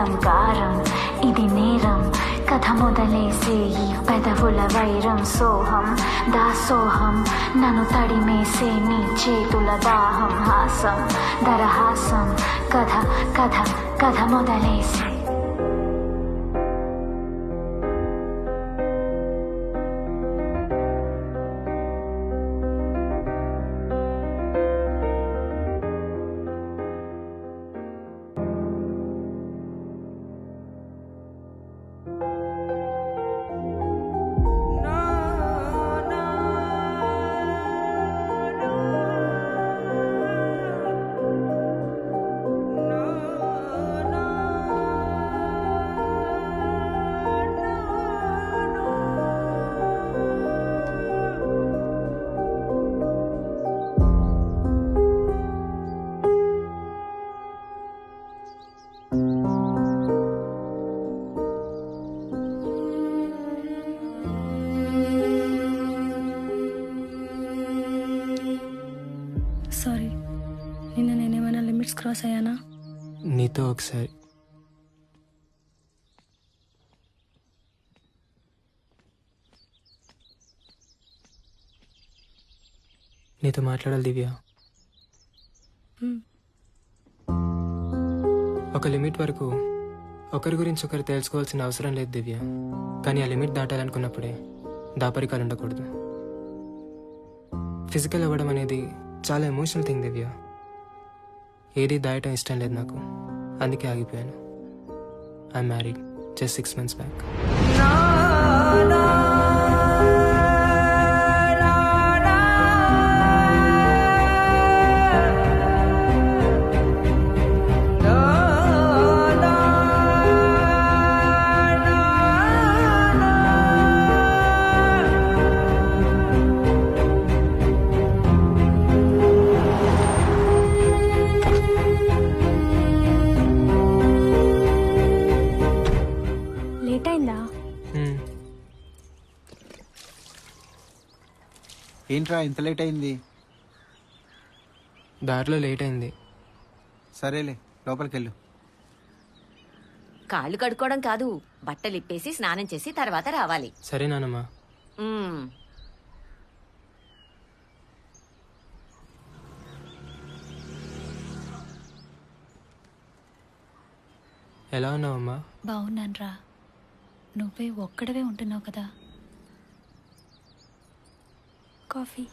పెదవుల ఇది నేరం. కథ మొదలేసే ఈ పెదవుల వైరం సోహం దాసోహం. నన్ను తడిమేసే నీ చేతుల దాహం హాసం దరహాసం కథ కథ కథ మొదలేసే క్రాస్ అయ్యానా? నీతో ఒకసారి. నీతో మాట్లాడాలి దివ్య. ఒక లిమిట్ వరకు ఒకరి గురించి ఒకరు తెలుసుకోవాల్సిన అవసరం లేదు దివ్య. కానీ ఆ లిమిట్ దాటాలనుకున్నప్పుడే దాపరికాలు ఉండకూడదు. ఫిజికల్ అవ్వడం అనేది చాలా ఎమోషనల్ థింగ్ దివ్య. ఏది దాయటం ఇష్టం లేదు నాకు. అందుకే ఆగిపోయాను. I married just six months back ఏంట్రా ఇంత లేట్ అయింది? దారిలో లేట్ అయింది. సరేలే లోపలికి వెళ్ళు కాళ్ళు కడుక్కోవడం కాదు బట్టలు ఇప్పేసి స్నానం చేసి తర్వాత రావాలి. సరే నానమ్మా. మ్మ్. ఎలా ఉన్నావమ్మా? బాగున్నాను రా నువ్వే ఒక్కడవే ఉంటున్నావు కదా. కాఫీ.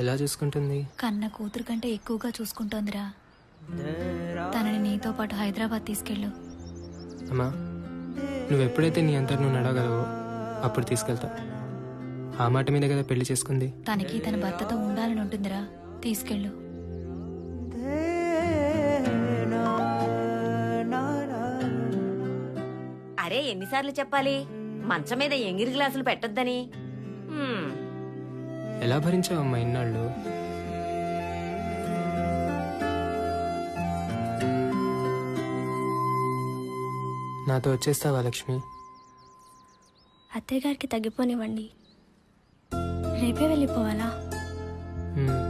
ఎలా చూసుకుంటుంది? కన్న కూతురు కంటే ఎక్కువగా చూసుకుంటోందిరా. తనని నీతో పాటు హైదరాబాద్ తీసుకెళ్ళు. అమ్మా నువ్వు ఎప్పుడైతే నీ అంతటి నువ్వు నడవగలవో అప్పుడు తీసుకెళ్తా. ఆ మాట మీద కదా పెళ్ళి చేసుకుంది? తనకి తన భర్తతో ఉండాలని ఉంటుందిరా. తీసుకెళ్ళు. అరే ఎన్నిసార్లు చెప్పాలి? మంచం మీద ఎంగిరి గ్లాసులు పెట్టొద్దని. ఎలా భరించావమ్మా ఇన్నాళ్ళు? నాతో వచ్చేస్తావా లక్ష్మి? అత్తయ్య గారికి తగ్గిపోనివ్వండి. రేపే వెళ్ళిపోవాలా? మ్మ్.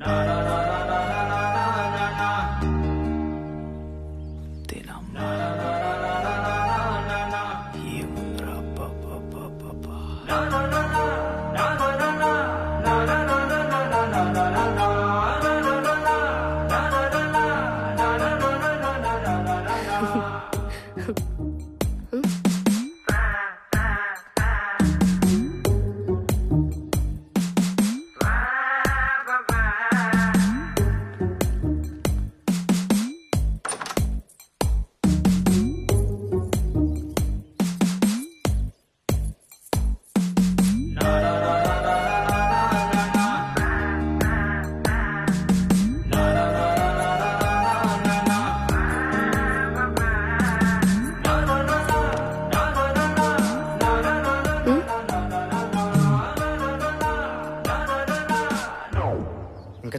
Not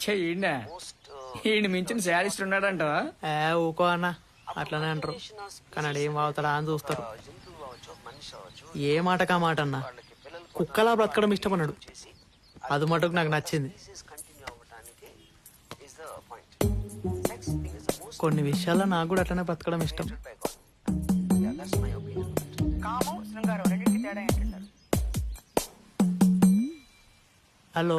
చెయ్యండి ఈయన మించిన శారీస్ట్ ఉన్నాడంట ఏ ఊకో అన్న. అట్లనే అంటారు. కానీ ఏం వాగుతాడా అని చూస్తారు. ఏ మాటకా మాట అన్న? కుక్కలా బ్రతకడం ఇష్టపన్నాడు అది మటుకు నాకు నచ్చింది. కొన్ని విషయాల్లో నాకు కూడా అట్లనే బ్రతకడం ఇష్టం. హలో.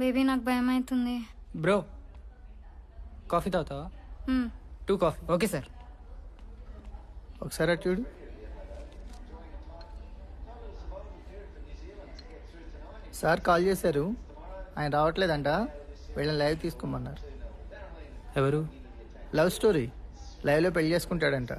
బేబీ నాకు భయం అవుతుంది బ్రో కాఫీ తాగుతావా. Two coffee. Okay sir. ఒకసారి అటు చూడు. సార్ కాల్ చేశారు. ఆయన రావట్లేదంట. వీళ్ళని లైవ్ తీసుకోమన్నారు. ఎవరు? Love story. లైవ్లో పెళ్ళి చేసుకుంటాడంట.